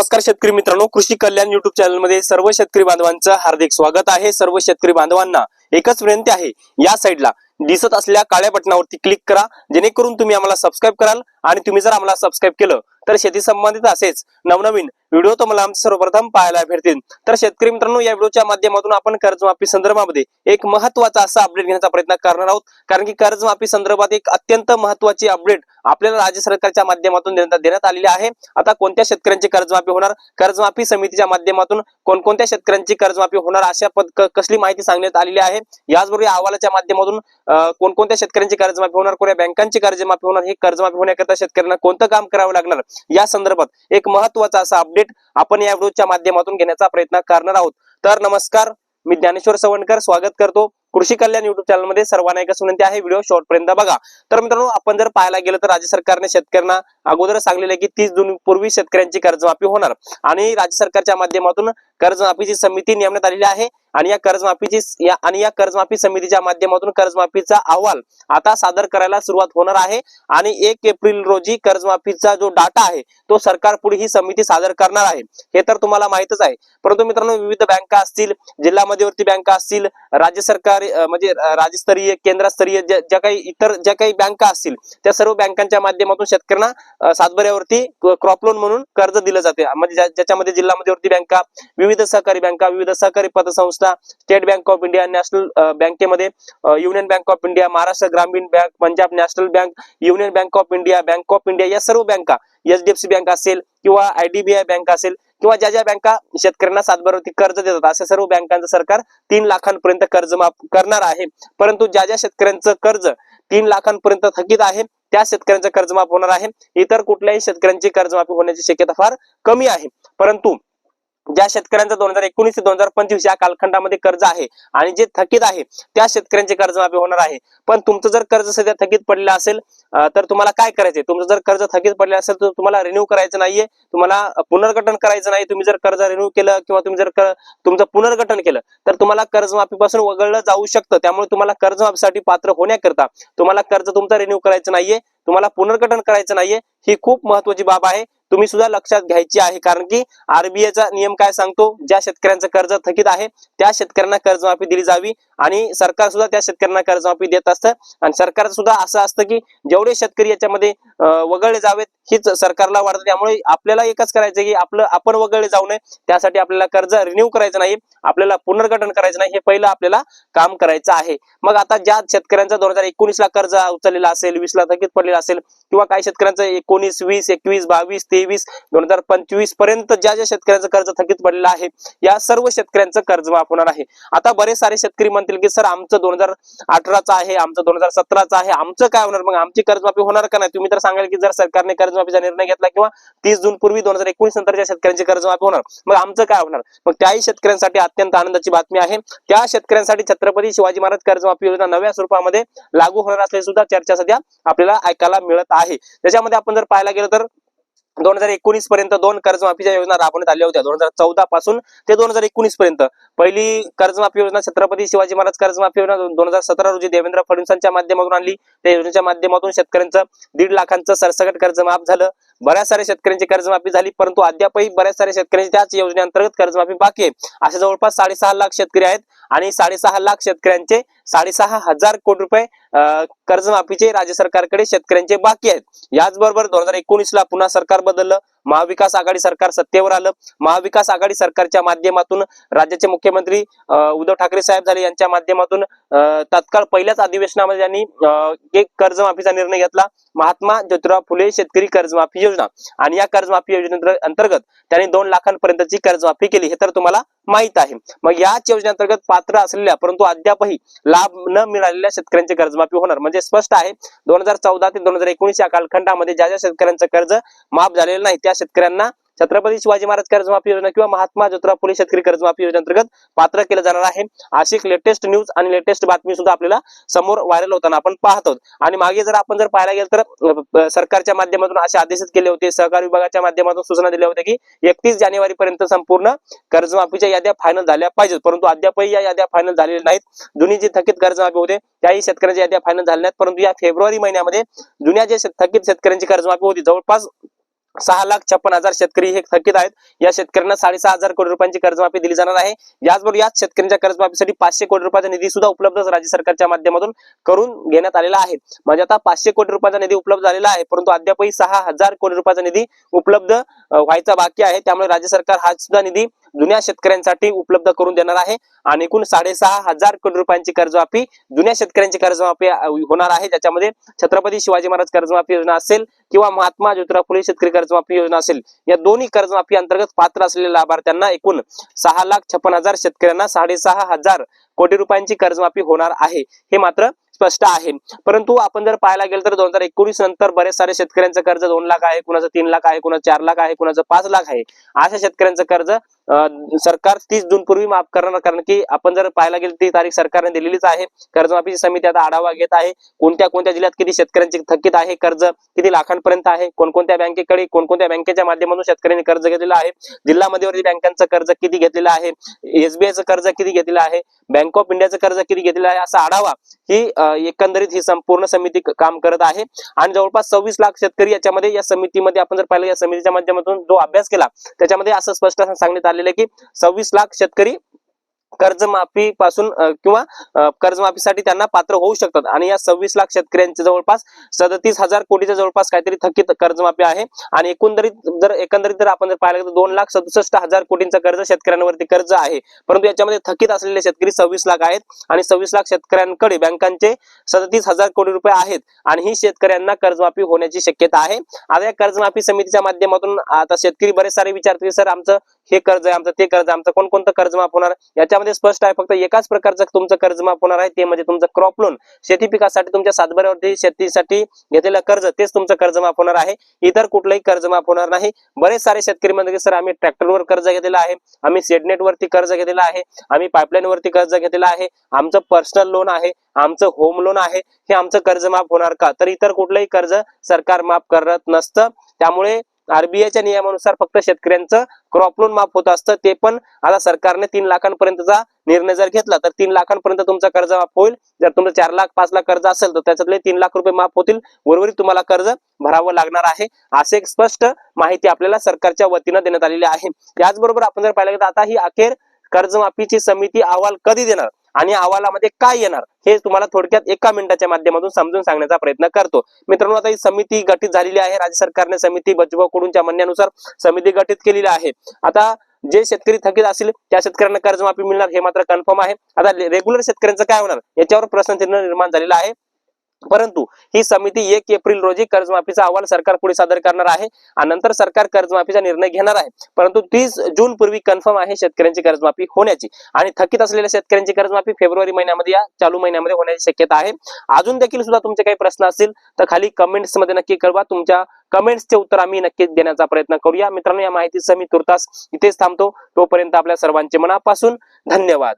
नमस्कार शेतकरी मित्रांनो कृषी कल्याण युट्यूब चॅनलमध्ये सर्व शेतकरी बांधवांचं हार्दिक स्वागत आहे. सर्व शेतकरी बांधवांना एकच विनंती आहे या साईडला दिसत असल्या काळ्या बटनावरती क्लिक करा जेणेकरून तुम्ही आम्हाला सबस्क्राईब कराल आणि तुम्ही जर आम्हाला सबस्क्राईब केलं तर शेती संबंधित असेच नवनवीन व्हिडिओ तुम्हाला आमचे सर्वप्रथम पाहायला भेटतील. तर शेतकरी मित्रांनो या व्हिडिओच्या माध्यमातून आपण कर्जमाफी संदर्भामध्ये एक महत्त्वाचा असा अपडेट घेण्याचा प्रयत्न करणार आहोत. कारण की कर्जमाफी संदर्भात एक अत्यंत महत्वाची अपडेट आपल्याला राज्य सरकारच्या माध्यमातून देण्यात आलेली आहे. आता कोणत्या शेतकऱ्यांची कर्जमाफी होणार? कर्जमाफी समितीच्या माध्यमातून कोणकोणत्या शेतकऱ्यांची कर्जमाफी होणार? अशा कसली माहिती सांगण्यात आलेली आहे? याचबरोबर या अहवालाच्या माध्यमातून कोणकोणत्या शेतकऱ्यांची कर्जमाफी होणार? कोणत्या बँकांची कर्जमाफी होणार? हे कर्जमाफी होण्याकरता शेतकऱ्यांना कोणतं काम करावं लागणार? या संदर्भात एक महत्त्वाचा असा अपडेट आपण या व्हिडिओच्या माध्यमातून घेण्याचा प्रयत्न करणार आहोत. तर नमस्कार मी ज्ञानेश्वर सवणकर स्वागत करतो. कृषी कल्याण युट्यूब चॅनलमध्ये सर्वांना एकच विनंती आहे व्हिडिओ शॉर्ट पर्यंत बघा. तर मित्रांनो आपण जर पाहायला गेलं तर राज्य सरकारने शेतकऱ्यांना अगोदर सांगलेलं आहे की तीस जून पूर्वी शेतकऱ्यांची कर्जमाफी होणार. आणि राज्य सरकारच्या माध्यमातून कर्जमाफीची समिती नेमण्यात आलेली आहे आणि या कर्जमाफीची या आणि या कर्जमाफी समितीच्या माध्यमातून कर्जमाफीचा अहवाल आता सादर करायला सुरुवात होणार आहे. आणि एक एप्रिल रोजी कर्जमाफीचा जो डाटा आहे तो सरकार पुढे ही समिती सादर करणार आहे. हे तर तुम्हाला माहितच आहे. परंतु मित्रांनो विविध बँका असतील जिल्हा मध्यवर्ती बँका असतील राज्य सरकार म्हणजे राज्यस्तरीय केंद्रस्तरीय ज्या काही इतर ज्या काही बँका असतील त्या सर्व बँकांच्या माध्यमातून शेतकऱ्यांना सातबऱ्यावरती सातबाऱ्यावरती क्रॉप लोन म्हणून कर्ज दिलं जाते. म्हणजे ज्याच्यामध्ये जिल्हा मध्यवर्ती बँका विविध सहकारी बँका विविध सहकारी पतसंस्था state bank of India national बँकेमध्ये union bank of India Maharashtra Gramin bank Punjab national bank union bank of India bank of India या सर्व बँका एचडीएफसी बँक असेल किंवा आयडीबीआय बँक असेल किंवा ज्या ज्या बँका शेतकऱ्यांना सातबारावरती कर्ज देतात अशा सर्व बँकांचं सरकार तीन लाखांपर्यंत कर्ज माफ करणार आहे. परंतु ज्या ज्या शेतकऱ्यांचं कर्ज तीन लाखांपर्यंत थकीत आहे त्या शेतकऱ्यांचं कर्जमाफ होणार आहे. इतर कुठल्याही शेतकऱ्यांची कर्जमाफी होण्याची शक्यता फार कमी आहे. परंतु ज्या शेतकऱ्यांचं दोन हजार एकोणीस ते दोन हजार पंचवीस या कालखंडामध्ये कर्ज आहे आणि जे थकीत आहे त्या शेतकऱ्यांचे कर्जमाफी होणार आहे. पण तुमचं जर कर्ज सध्या थकीत पडलं असेल तर तुम्हाला काय करायचंय? तुमचं जर कर्ज थकीत पडले असेल तर तुम्हाला रिन्यू करायचं नाहीये. तुम्हाला पुनर्गठन करायचं नाही. तुम्ही जर कर्ज रिन्यू केलं किंवा तुम्ही जर तुमचं पुनर्गठन केलं तर तुम्हाला कर्जमाफीपासून वगळलं जाऊ शकतं. त्यामुळे तुम्हाला कर्जमाफीसाठी पात्र होण्याकरता तुम्हाला कर्ज तुमचं रिन्यू करायचं नाहीये. तुम्हाला पुनर्गठन करायचं नाहीये. ही खूप महत्वाची बाब आहे. तुम्ही सुद्धा लक्षात घ्यायची आहे कारण की आरबीआयचा नियम काय सांगतो? ज्या शेतकऱ्यांचं कर्ज थकीत आहे त्या शेतकऱ्यांना कर्जमाफी दिली जावी आणि सरकार सुद्धा त्या शेतकऱ्यांना कर्जमाफी देत असतं. आणि सरकार सुद्धा असं असतं की जेवढे शेतकरी याच्यामध्ये वगळले जावेत हीच सरकारला वाटतं त्यामुळे आपल्याला एकच करायचं की आपलं आपण वगळले जाऊ नये. त्यासाठी आपल्याला कर्ज रिन्यू करायचं नाही. आपल्याला पुनर्गठन करायचं नाही. हे पहिलं आपल्याला काम करायचं आहे. मग आता ज्या शेतकऱ्यांचा दोन हजार एकोणीस ला कर्ज उचललेला असेल वीस ला थकीत पडलेला असेल किंवा काही शेतकऱ्यांचं एकोणीस वीस एकवीस बावीस तेवीस दोन हजार पंचवीसपर्यंत ज्या ज्या शेतकऱ्यांचं कर्ज थकीत पडलेलं आहे या सर्व शेतकऱ्यांचं कर्ज माफ होणार आहे. आता बरेच सारे शेतकरी म्हणतील की सर आमचं दोन हजार अठराचं आहे आमचं दोन हजार सतराचं आहे. आमचं काय होणार? मग आमची कर्जमाफी होणार का नाही? तुम्ही तर सांगाल की जर सरकारने कर्जमाफीचा निर्णय घेतला किंवा तीस जून पूर्वी दोन हजार एकोणीस नंतरच्या शेतकऱ्यांची कर्जमाफी होणार. मग आमचं काय होणार? मग त्याही शेतकऱ्यांसाठी अत्यंत आनंदाची बातमी आहे. त्या शेतकऱ्यांसाठी छत्रपती शिवाजी महाराज कर्जमाफी योजना नव्या स्वरूपामध्ये लागू होणार असल्याची सुद्धा चर्चा सध्या आपल्याला ऐकायला मिळत आहे. त्याच्यामध्ये आपण जर पाहायला गेलं तर दोन हजार एकोणीस पर्यंत दोन कर्जमाफीच्या योजना राबवण्यात आल्या होत्या. दोन हजार चौदा पासून ते दोन हजार एकोणीस पर्यंत. पहिली कर्जमाफी योजना छत्रपती शिवाजी महाराज कर्जमाफी योजना दोन हजार सतरा रोजी देवेंद्र फडणवीसांच्या माध्यमातून आणली. त्या योजनेच्या माध्यमातून शेतकऱ्यांचं दीड लाखांचं सरसकट कर्ज माफ झालं. बऱ्याच साऱ्या शेतकऱ्यांची कर्जमाफी झाली परंतु अद्यापही बऱ्याच साऱ्या शेतकऱ्यांची त्याच योजनेअंतर्गत कर्जमाफी बाकी आहे. असे जवळपास साडेसहा लाख शेतकरी आहेत आणि साडेसहा लाख शेतकऱ्यांचे साडेसहा हजार कोटी रुपये कर्जमाफीचे राज्य सरकारकडे शेतकऱ्यांचे बाकी आहेत. याचबरोबर दोन हजार एकोणीस ला पुन्हा सरकार बदललं महाविकास आघाडी सरकार सत्तेवर आलं. महाविकास आघाडी सरकारच्या माध्यमातून राज्याचे मुख्यमंत्री अं, उद्धव ठाकरे साहेब झाले यांच्या माध्यमातून तत्काळ पहिल्याच अधिवेशनामध्ये त्यांनी अं, एक कर्जमाफीचा निर्णय घेतला. महात्मा ज्योतिराव फुले शेतकरी कर्जमाफी योजना. आणि या कर्जमाफी योजने अंतर्गत त्यांनी दोन लाखांपर्यंतची कर्जमाफी केली. हे तर तुम्हाला माहीत आहे. मग याच योजनेअंतर्गत पात्र असलेल्या परंतु अद्यापही लाभ न मिळालेल्या शेतकऱ्यांची कर्जमाफी होणार. म्हणजे स्पष्ट आहे दोन हजार चौदा ते दोन हजार एकोणीस या कालखंडामध्ये ज्या ज्या शेतकऱ्यांचं कर्ज माफ झालेलं नाही त्या शेतकऱ्यांना छत्रपती शिवाजी महाराज कर्जमाफी योजना किंवा महात्मा ज्योतिराव फुले शेतकरी कर्जमाफी योजनेअंतर्गत पात्र केलं जाणार आहे. अशी एक लेटेस्ट न्यूज आणि लेटेस्ट बातमी सुद्धा आपल्याला समोर व्हायरल होताना आपण पाहत आहोत. आणि मागे जर आपण जर पाहायला गेलं तर सरकारच्या माध्यमातून असे आदेश केले होते सहकार विभागाच्या माध्यमातून सूचना दिल्या होत्या की एकतीस जानेवारी पर्यंत संपूर्ण कर्जमाफीच्या याद्या फायनल झाल्या पाहिजेत. परंतु अद्यापही या याद्या फायनल झालेल्या नाहीत. जुनी जी थकीत कर्जमाफी होते त्याही शेतकऱ्यांच्या याद्या फायनल झाल्या नाहीत. परंतु या फेब्रुवारी महिन्यामध्ये जुन्या जे थकीत शेतकऱ्यांची कर्जमाफी होती जवळपास सहा लाख छप्पन हजार शेतकरी हे थकीत आहेत. या शेतकऱ्यांना साडेसहा हजार कोटी रुपयांची कर्जमाफी दिली जाणार आहे. याचबरोबर याच शेतकऱ्यांच्या कर्जमाफीसाठी पाचशे कोटी रुपयाचा निधी सुद्धा उपलब्ध राज्य सरकारच्या माध्यमातून करून घेण्यात आलेला आहे. म्हणजे आता पाचशे कोटी रुपयाचा निधी उपलब्ध झालेला आहे परंतु अद्यापही सहा हजार कोटी रुपयाचा निधी उपलब्ध व्हायचा बाकी आहे. त्यामुळे राज्य सरकार हा सुद्धा निधी जुन्या शेतकऱ्यांसाठी उपलब्ध करून देणार आहे. आणि एकूण साडेसहा हजार कोटी रुपयांची कर्जमाफी जुन्या शेतकऱ्यांची कर्जमाफी होणार आहे. ज्याच्यामध्ये छत्रपती शिवाजी महाराज कर्जमाफी योजना असेल किंवा महात्मा ज्योतिराव फुले शेतकरी कर्जमाफी योजना असेल या दोन्ही कर्जमाफी अंतर्गत पात्र असलेल्या लाभार्थ्यांना एकूण सहा लाख छप्पन हजार शेतकऱ्यांना साडेसहा हजार कोटी रुपयांची कर्जमाफी होणार आहे. हे मात्र स्पष्ट आहे. परंतु आपण जर पाहायला गेलं तर दोन हजार एकोणीस नंतर बरेच सारे शेतकऱ्यांचं कर्ज दोन लाख आहे कुणाचं तीन लाख आहे कुणाचं चार लाख आहे कुणाचं पाच लाख आहे. अशा शेतकऱ्यांचं कर्ज सरकार तीस जून पूर्वी माफ करणार कारण की आपण जर पाहायला गेलं ती तारीख सरकारने दिलेलीच आहे. कर्जमाफीची समिती आता आढावा घेत आहे. कोणत्या कोणत्या जिल्ह्यात किती शेतकऱ्यांची थकीत आहे कर्ज? किती लाखांपर्यंत आहे? कोणकोणत्या बँकेकडे कोणकोणत्या बँकेच्या माध्यमातून शेतकऱ्यांनी कर्ज घेतलेलं आहे? जिल्हा मध्यवर्ती बँकांचं कर्ज किती घेतलेलं आहे? एसबीआयचं कर्ज किती घेतलेलं आहे? बँक ऑफ इंडियाचं कर्ज किती घेतलेलं आहे? असा आढावा ही एकंदरीत ही संपूर्ण समिती काम करत आहे. आणि जवळपास सव्वीस लाख शेतकरी याच्यामध्ये या समितीमध्ये आपण जर पाहिलं या समितीच्या माध्यमातून जो अभ्यास केला त्याच्यामध्ये असं स्पष्ट सांगण्यात आलेलं आहे की सव्वीस लाख शेतकरी कर्जमाफी पासून किंवा कर्जमाफीसाठी त्यांना पात्र होऊ शकतात. आणि या सव्वीस लाख शेतकऱ्यांचे जवळपास सदतीस हजार कोटीच्या जवळपास काहीतरी थकीत कर्जमाफी आहे. आणि एकंदरीत जर एकंदरीत जर आपण जर पाहिलं तर दोन लाख सदुसष्ट हजार कोटींचा कर्ज शेतकऱ्यांवरती कर्ज आहे. परंतु याच्यामध्ये थकीत असलेले शेतकरी सव्वीस लाख आहेत आणि सव्वीस लाख शेतकऱ्यांकडे बँकांचे सदतीस हजार कोटी रुपये आहेत आणि ही शेतकऱ्यांना कर्जमाफी होण्याची शक्यता आहे. आता या कर्जमाफी समितीच्या माध्यमातून आता शेतकरी बरेच सारे विचारतील सर आमचं हे कर्ज आहे आमचं ते कर्ज आहे, आमचं कोणकोणतं कर्ज माफ होणार? याच्यामध्ये स्पष्ट आहे फक्त एकाच प्रकारचं तुमचं कर्ज माफ होणार आहे ते म्हणजे तुमचं क्रॉप लोन शेती पिकासाठी तुमच्या सातबाऱ्यावरती शेतीसाठी घेतलेलं कर्ज तेच तुमचं कर्ज माफ होणार आहे. इतर कुठलंही कर्ज माफ होणार नाही. बरेच सारे शेतकरी म्हणजे सर आम्ही ट्रॅक्टरवर कर्ज घेतलेलं आहे आम्ही सेडनेट वरती कर्ज घेतलेलं आहे आम्ही पाईपलाईन वरती कर्ज घेतलेलं आहे आमचं पर्सनल लोन आहे आमचं होम लोन आहे हे आमचं कर्ज माफ होणार का? तर इतर कुठलंही कर्ज सरकार माफ करत नसतं. त्यामुळे आरबीआयच्या नियमानुसार फक्त शेतकऱ्यांचं क्रॉप लोन माफ होत असतं ते पण आता सरकारने तीन लाखांपर्यंतचा निर्णय जर घेतला तर तीन लाखांपर्यंत तुमचं कर्ज माफ होईल. जर तुमचं चार लाख पाच लाख कर्ज असेल तर त्याच्यातले तीन लाख रुपये माफ होतील. उर्वरित तुम्हाला कर्ज भरावं लागणार आहे. असे एक स्पष्ट माहिती आपल्याला सरकारच्या वतीनं देण्यात आलेली आहे. त्याचबरोबर आपण जर पाहिलं तर आता ही अखेर कर्जमाफीची समिती अहवाल कधी देणार? आणि अहवालामध्ये काय येणार हे तुम्हाला थोडक्यात एका मिनिटाच्या माध्यमातून समजून सांगण्याचा प्रयत्न करतो. मित्रांनो आता ही समिती गठीत झालेली आहे. राज्य सरकारने समिती बचवा कडूनच्या म्हणण्यानुसार समिती गठीत केलेली आहे. आता जे शेतकरी थकीत असतील त्या शेतकऱ्यांना कर्जमाफी मिळणार हे मात्र कन्फर्म आहे. आता रेग्युलर शेतकऱ्यांचं काय होणार? याच्यावर प्रश्नचिन्ह निर्माण झालेला आहे. परंतु ही समिती एक एप्रिल रोजी कर्जमाफीचा अहवाल सरकार पुढे सादर करणार आहे आणि नंतर सरकार कर्जमाफीचा निर्णय घेणार आहे. परंतु तीस जून पूर्वी कन्फर्म आहे शेतकऱ्यांची कर्जमाफी होण्याची आणि थकीत असलेल्या शेतकऱ्यांची कर्जमाफी फेब्रुवारी महिन्यामध्ये या चालू महिन्यामध्ये होण्याची शक्यता आहे. अजून देखील सुद्धा तुमचे काही प्रश्न असतील तर खाली कमेंट्समध्ये नक्की कळवा. तुमच्या कमेंट्सचे उत्तर आम्ही नक्कीच देण्याचा प्रयत्न करूया. मित्रांनो या माहितीसह मी तुर्तास इथेच थांबतो. तोपर्यंत आपल्या सर्वांचे मनापासून धन्यवाद.